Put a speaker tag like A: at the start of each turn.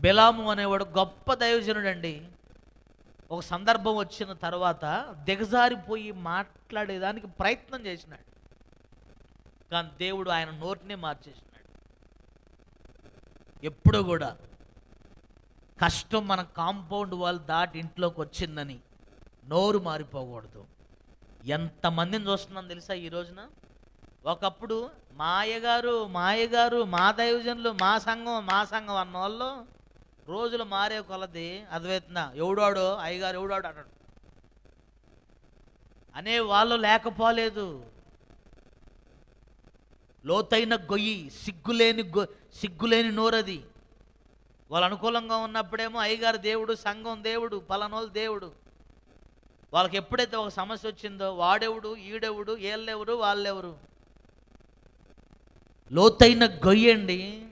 A: బిలాము అనేవాడు గొప్ప దైవజనుడు అండి ఒక సందర్భం వచ్చిన తర్వాత దిగజారిపోయి మాట్లాడేదానికి ప్రయత్నం చేసినాడు. కానీ దేవుడు ఆయన నోటినే మార్చేసినాడు. ఎప్పుడు కూడా కష్టం మన కాంపౌండ్ వాళ్ళు దాటి ఇంట్లోకి వచ్చిందని నోరు మారిపోకూడదు. ఎంతమందిని చూస్తున్నాం తెలుసా ఈ రోజున? ఒకప్పుడు మా అయ్యగారు మా అయ్యగారు మా దైవజనులు మా సంఘం మా సంఘం అన్న వాళ్ళు రోజులు మారే కొలది అద్వైతున్నా ఎవడాడో? అయ్యగారు ఎవడాడు అన్నాడు. అనే వాళ్ళు లేకపోలేదు. లోతైన గొయ్యి సిగ్గులేని గొ సిగ్గులేని నోరది. వాళ్ళు అనుకూలంగా ఉన్నప్పుడేమో అయ్యగారు దేవుడు సంఘం దేవుడు పలానోళ్ళు దేవుడు. వాళ్ళకి ఎప్పుడైతే ఒక సమస్య వచ్చిందో వాడెవడు ఈడెవడు వీళ్ళెవరు వాళ్ళెవరు? లోతైన గొయ్యండి.